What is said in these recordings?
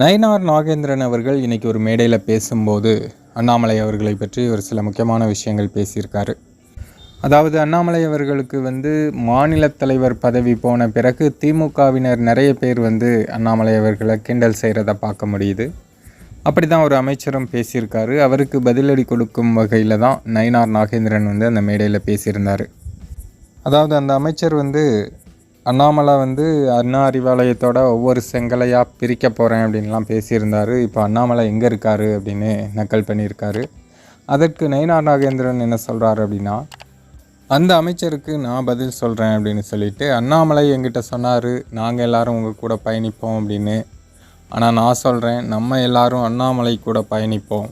நயினார் நாகேந்திரன் அவர்கள் இன்றைக்கி ஒரு மேடையில் பேசும்போது அண்ணாமலை அவர்களை பற்றி ஒரு சில முக்கியமான விஷயங்கள் பேசியிருக்காரு. அதாவது அண்ணாமலை அவர்களுக்கு வந்து மாநில தலைவர் பதவி போன பிறகு திமுகவினர் நிறைய பேர் வந்து அண்ணாமலை அவர்களை கிண்டல் செய்கிறத பார்க்க முடியுது. அப்படி தான் ஒரு அமைச்சரும் பேசியிருக்காரு. அவருக்கு பதிலடி கொடுக்கும் வகையில் தான் நயினார் நாகேந்திரன் வந்து அந்த மேடையில் பேசியிருந்தார். அதாவது அந்த அமைச்சர் வந்து அண்ணாமலை வந்து அண்ணா அறிவாலயத்தோட ஒவ்வொரு செங்கலையாக பிரிக்க போகிறேன் அப்படின்லாம் பேசியிருந்தார். இப்போ அண்ணாமலை எங்கே இருக்காரு அப்படின்னு நக்கல் பண்ணியிருக்காரு. அதற்கு நயினார் நாகேந்திரன் என்ன சொல்கிறாரு அப்படின்னா அந்த அமைச்சருக்கு நான் பதில் சொல்கிறேன் அப்படின்னு சொல்லிட்டு அண்ணாமலை எங்கிட்ட சொன்னார் நாங்கள் எல்லாரும் உங்கள் கூட பயணிப்போம் அப்படின்னு. ஆனால் நான் சொல்கிறேன் நம்ம எல்லாரும் அண்ணாமலை கூட பயணிப்போம்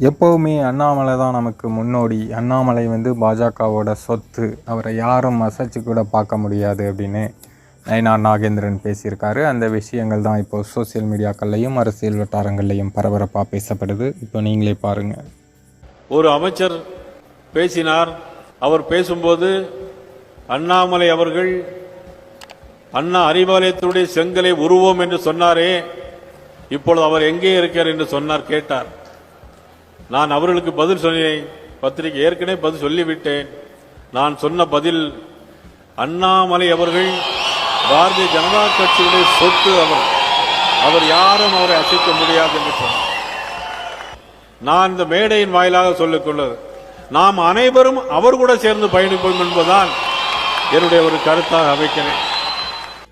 எப்போவுமே அண்ணாமலை தான் நமக்கு முன்னோடி. அண்ணாமலை வந்து பாஜகவோட சொத்து. அவரை யாரும் அசைச்சு கூட பார்க்க முடியாது அப்படின்னு நயினார் நாகேந்திரன் பேசியிருக்காரு. அந்த விஷயங்கள் தான் இப்போ சோஷியல் மீடியாக்கள்லையும் அரசியல் வட்டாரங்கள்லையும் பரபரப்பாக பேசப்படுது. இப்போ நீங்களே பாருங்கள் ஒரு அமைச்சர் பேசினார். அவர் பேசும்போது அண்ணாமலை அவர்கள் அண்ணா அறிவாலயத்துடைய செங்கலை உருவோம் என்று சொன்னாரே. இப்பொழுது அவர் எங்கே இருக்கார் என்று சொன்னார் கேட்டார். நான் அவர்களுக்கு பதில் சொன்னேன். பத்திரிகை ஏற்கனவே பதில் சொல்லிவிட்டேன். நான் சொன்ன பதில் அண்ணாமலை அவர்கள் பாரதிய ஜனதா கட்சியுடைய சொத்து அவர். அவர் யாரும் அவரை அசைக்க முடியாது என்று சொன்னார். நான் இந்த மேடையின் வாயிலாக சொல்லிக்கொள்ளது நாம் அனைவரும் அவர் கூட சேர்ந்து பயணிப்போம் என்பதுதான் என்னுடைய ஒரு கருத்தாக அமைக்கிறேன்.